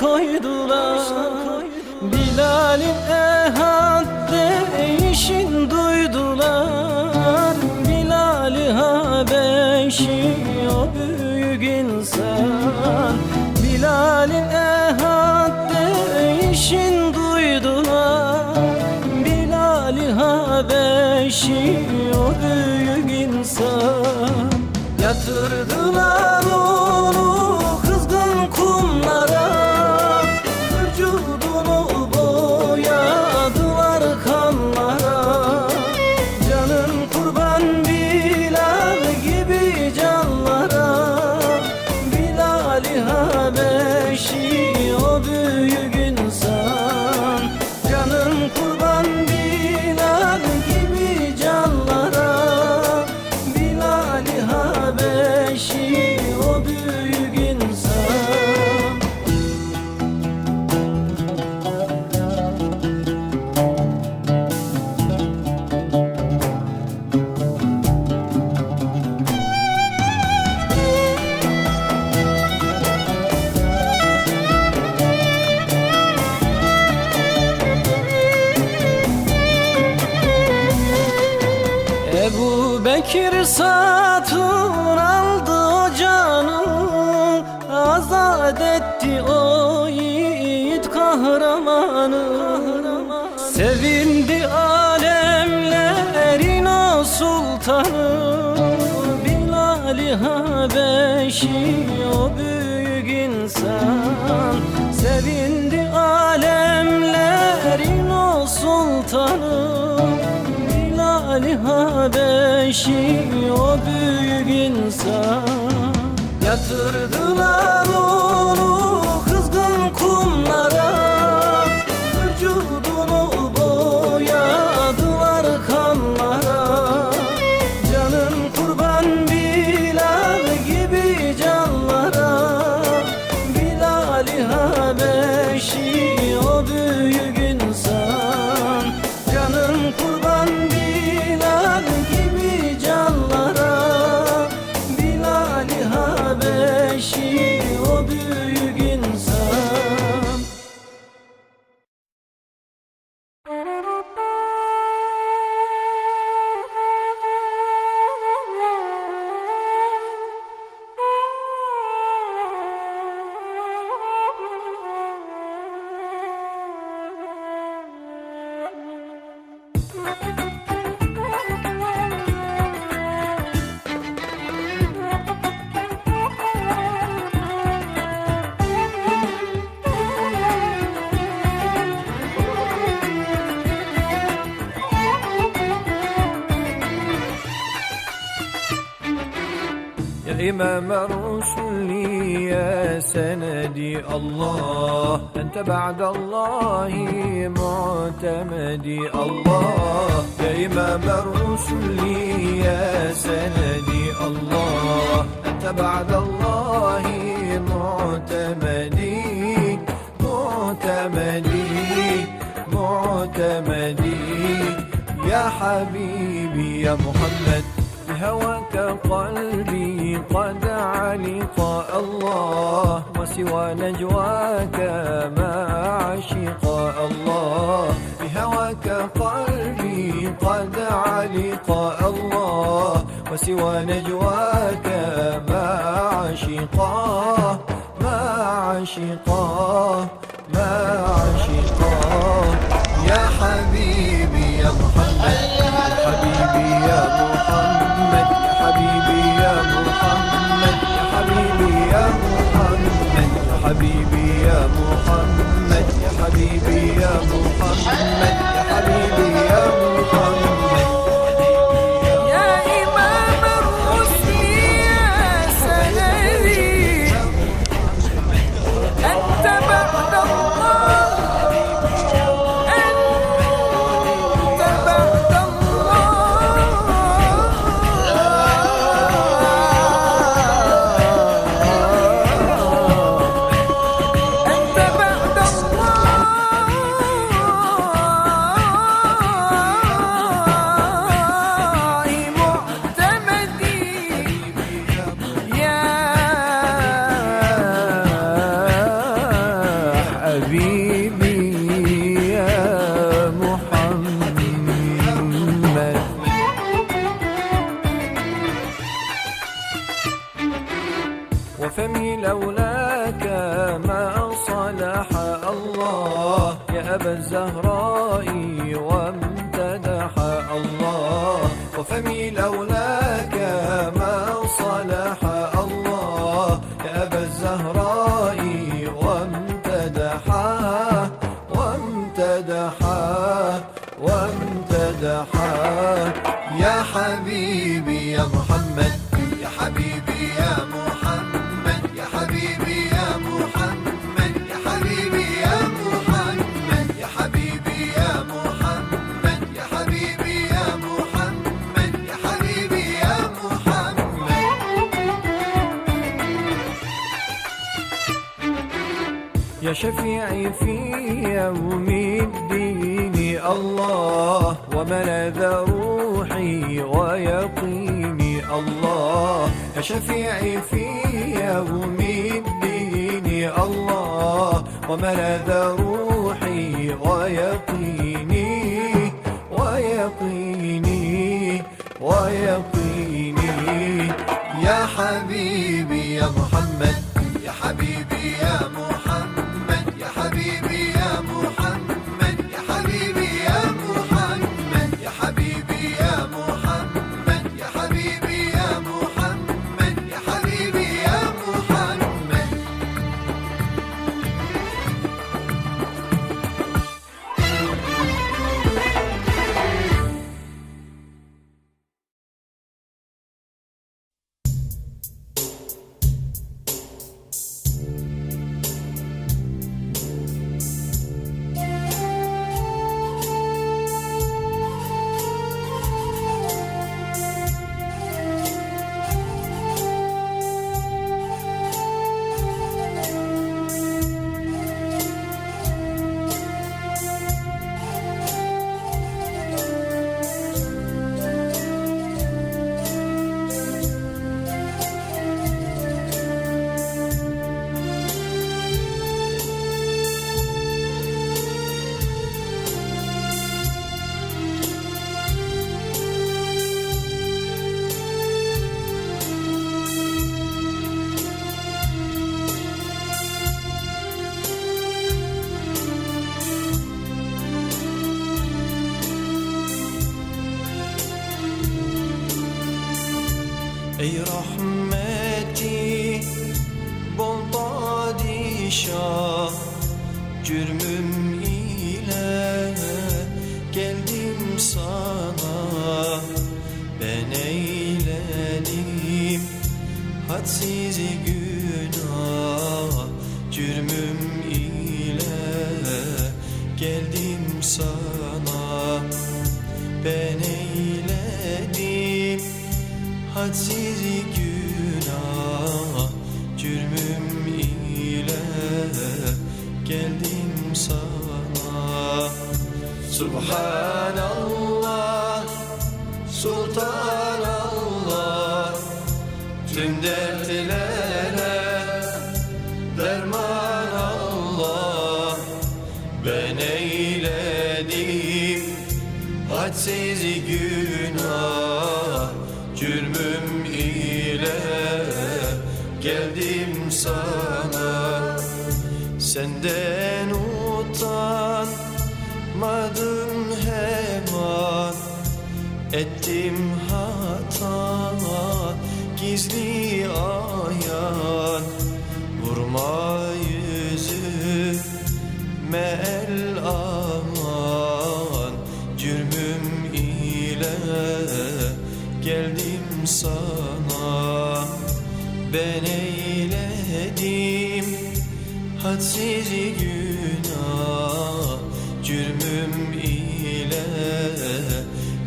koydular. Bilal'in ehad değişin duydular. Bilal-i Habeşi o büyük insan. Bilal'in ehad değişin duydular. Bilal-i Habeşi o büyük insan. Yatırdılar Bekir satın aldı canı Azat etti o yiğit kahramanı. Sevindi alemlerin o sultanı Bilal-i Habeşi o büyük insan. Sevindi alemlerin o sultanı Bilal-i Habeşi o büyük insan. Yatırdılar onu kızgın kumlara إمام الرسل يا سندي الله. أنت بعد الله معتمدي الله. يا إمام الرسل يا سندي الله. أنت بعد الله معتمدي معتمدي معتمدي يا حبيبي يا محمد بهواك قلبي قد علق الله وسوى نجواك ما عشق. الله بهواك قلبي قد علق الله وسوى نجواك ما عشق. ما عشق. ما عشق. فمي لولاك ما صلح الله. يا أبا الزهراء وامتدح الله. وفمي لولاك شفيعي في يوم الدين الله وملذ روحي ويقيني الله. يا شفيعي في يوم الدين الله وملذ روحي ويقيني ben eyledim Hadsiz günah cürmüm ile geldim sana. Subhan hadsiz günah. Cürmüm ile geldim sana. Senden utanmadım hemen. Ettim sana. Ben eyledim hadsiz günah. Cürmüm ile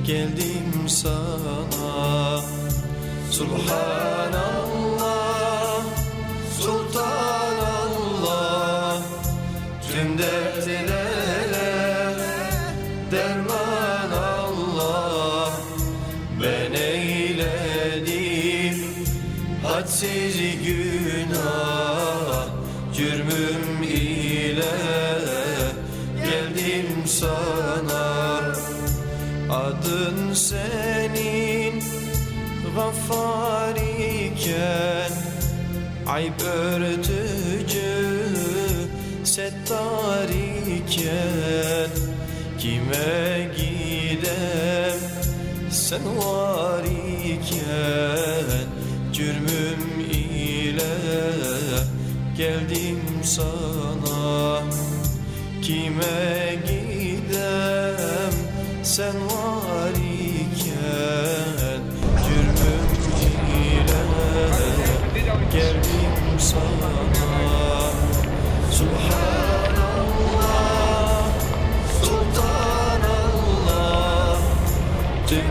geldim sana. Subhanallah hadsiz günah Cürmüm ile geldim sana. Adın senin gaffar iken Ayıp örtücü settar iken Kime gidem? Sen var iken geldim sana. Kime gidem? Sen var iken Cürmüm ile geldim sana. Subhanallah Sultanallah. Tüm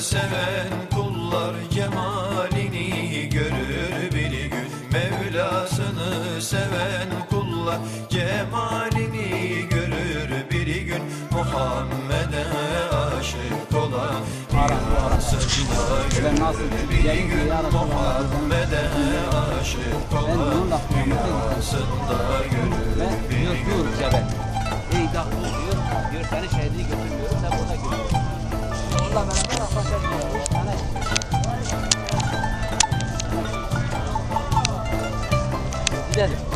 seven kullar cemalini görür bir gün Mevlasını seven kullar cemalini görür bir gün Muhammed'e aşık olan rüyasında görür bir gün Muhammed'e aşık olan rüyasında görür bir gün. Ey dah diyor. Diyor seni şehirliği götürmüyorum. Sen burada görüyorsun. Onunla beraber. Gidelim.